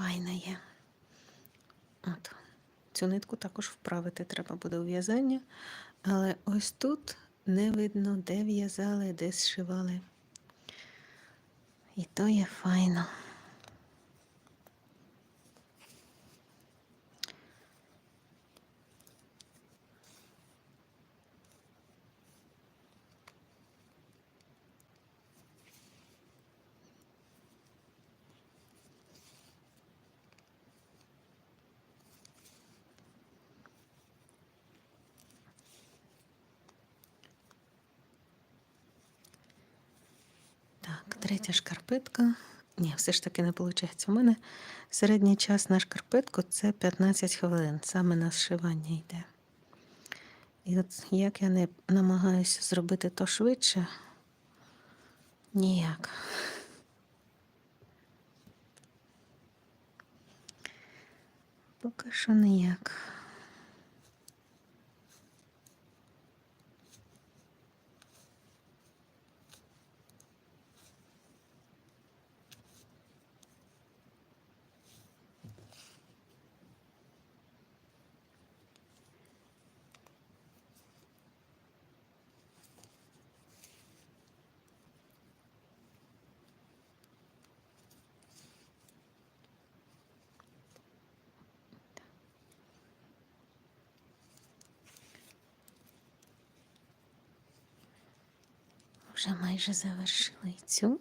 файна є. От. Цю нитку також вправити треба буде у в'язання. Але ось тут не видно, де в'язали, де зшивали. І то є файно. Так, третя шкарпетка. Ні, все ж таки не виходить. У мене середній час на шкарпетку це 15 хвилин. Саме на зшивання йде. І от як я не намагаюся зробити то швидше, ніяк. Поки що ніяк. Вже майже завершила і цю.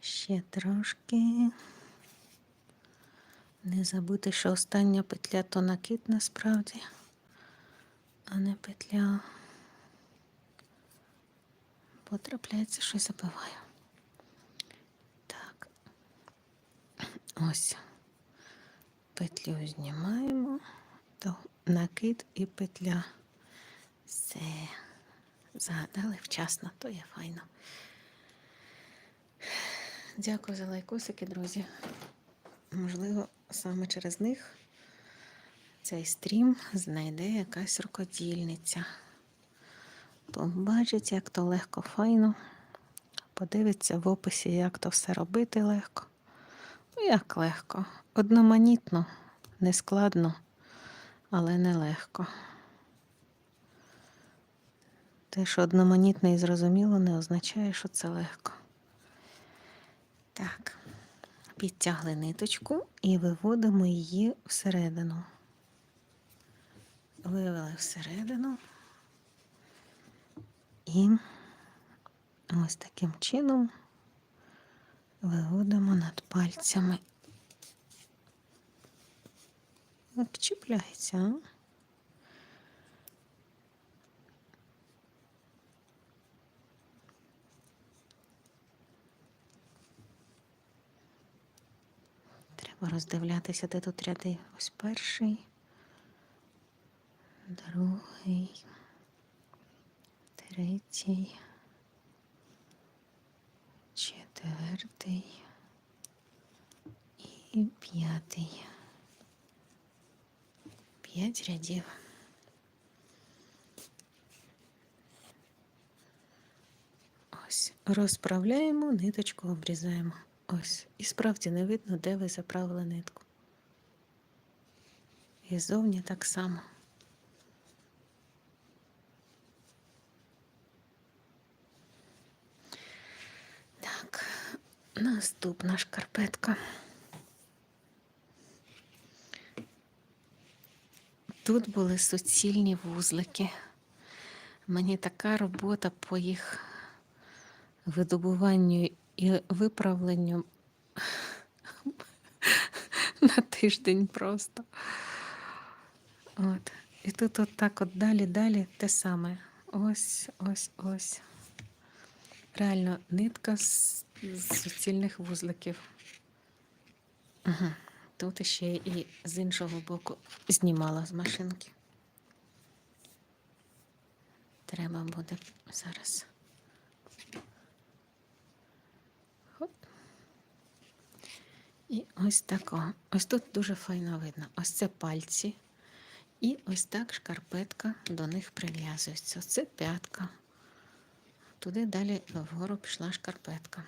Ще трошки. Не забути, що остання петля то накид насправді, а не петля. Потрапляється, що забиваю. Так. Ось. Петлю знімаємо, то накид і петля. Все. Загадали вчасно, то є файно. Дякую за лайкосики, друзі. Можливо, саме через них цей стрім знайде якась рукодільниця. Побачить, як то легко файно. Подивиться в описі, як то все робити легко. Ну, як легко. Одноманітно, нескладно, але нелегко. Те, що одноманітне і зрозуміло, не означає, що це легко. Так, підтягли ниточку і виводимо її всередину. Вивели всередину і ось таким чином виводимо над пальцями. Як чіпляється, а? Треба роздивлятися, де тут ряди. Ось перший, другий, третій, четвертий і п'ятий. П'ять рядів. Ось, розправляємо, ниточку обрізаємо. Ось. І справді не видно, де ви заправили нитку. І зовні так само. Так, наступна шкарпетка. Тут були суцільні вузлики. Мені така робота по їх видобуванню і виправленню на тиждень просто. От. І тут от так от далі, далі те саме. Ось, ось, ось. Реально нитка з суцільних вузликів. Угу. Тут ще і з іншого боку знімала з машинки. Треба буде зараз. І ось така. Ось тут дуже файно видно. Ось це пальці. І ось так шкарпетка до них прив'язується. Це п'ятка. Туди далі вгору пішла шкарпетка.